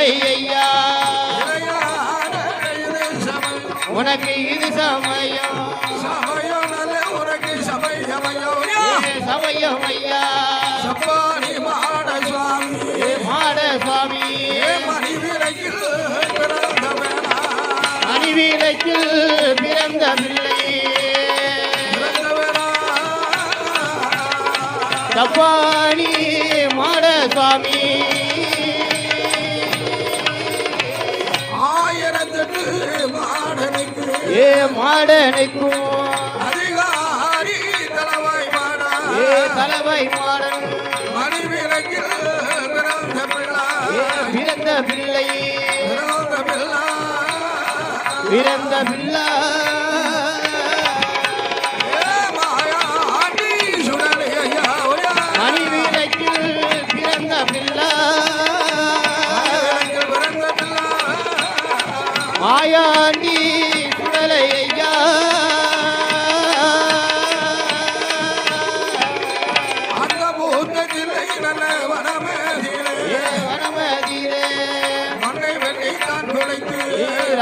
ஐயா உனக்கு இது சமயம். சமயம். ஐயா மாட சுவாமி மாட சுவாமி மணிவீரக்கில் பிறந்த பிள்ளை தப்பா ಏ ಮಾಡನಿಗೂ அதிகாரி தலைவாய் மாடா ஏ தலைவை மாடன் மணிவிலக்கில் பிறந்த பிள்ளா. பிறந்த பிள்ளை. பிறந்த பிள்ளை. பிறந்த பிள்ளை.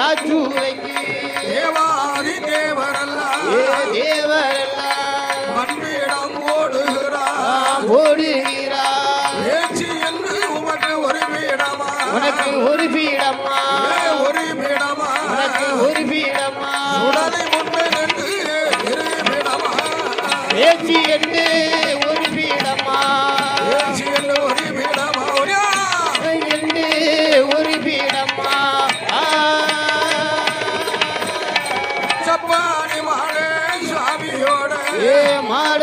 I do like மாட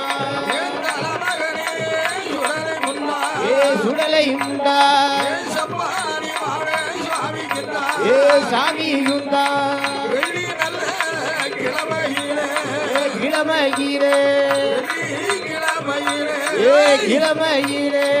சாமியும் தான் கிழமையிலே. கிழமையிலே. கிழமையிலே.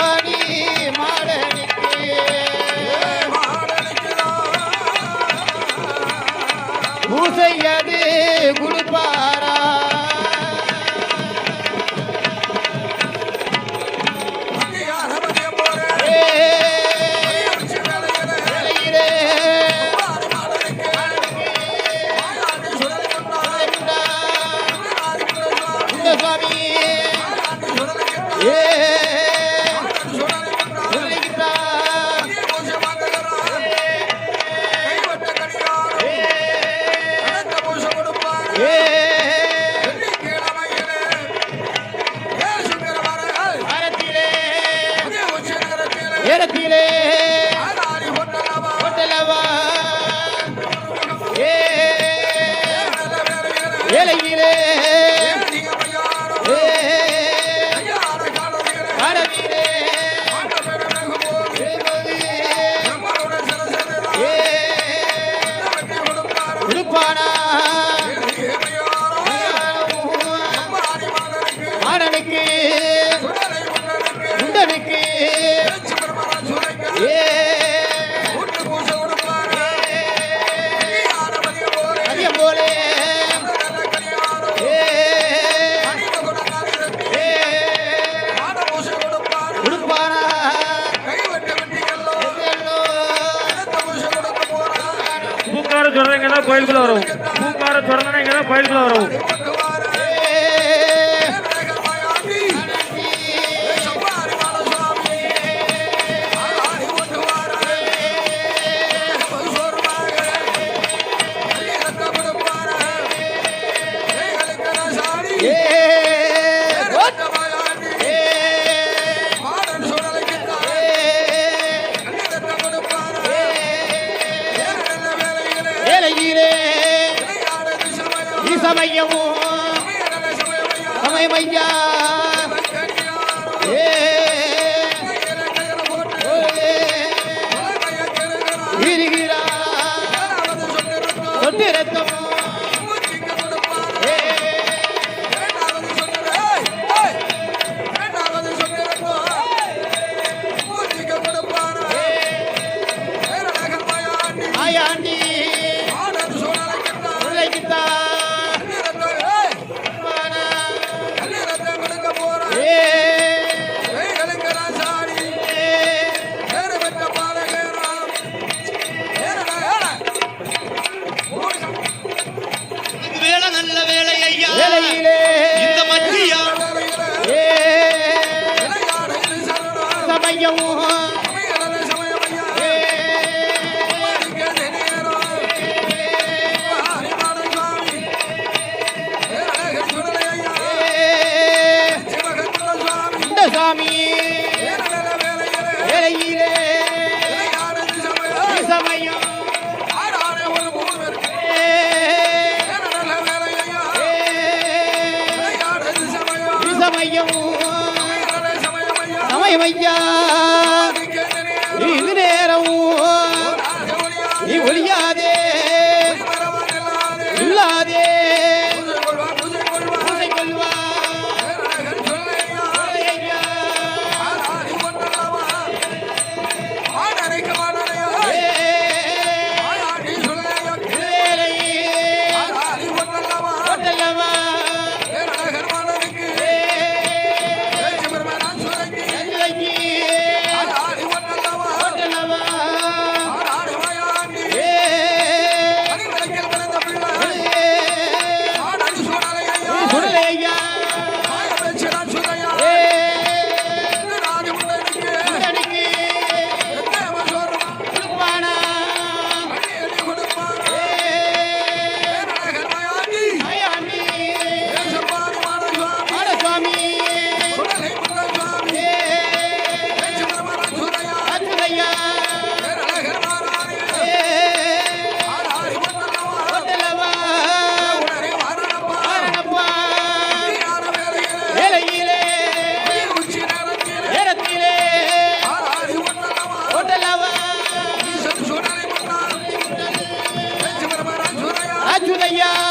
தான் கோயிலுக்குள்ள வரும் பூக்கார சுரந்தனா இங்க தான் கோயிலுக்குள்ள வரும் ஈசமையமும் சமயமையா? சமயமும் ஏ சாமி சமயம் 哎呀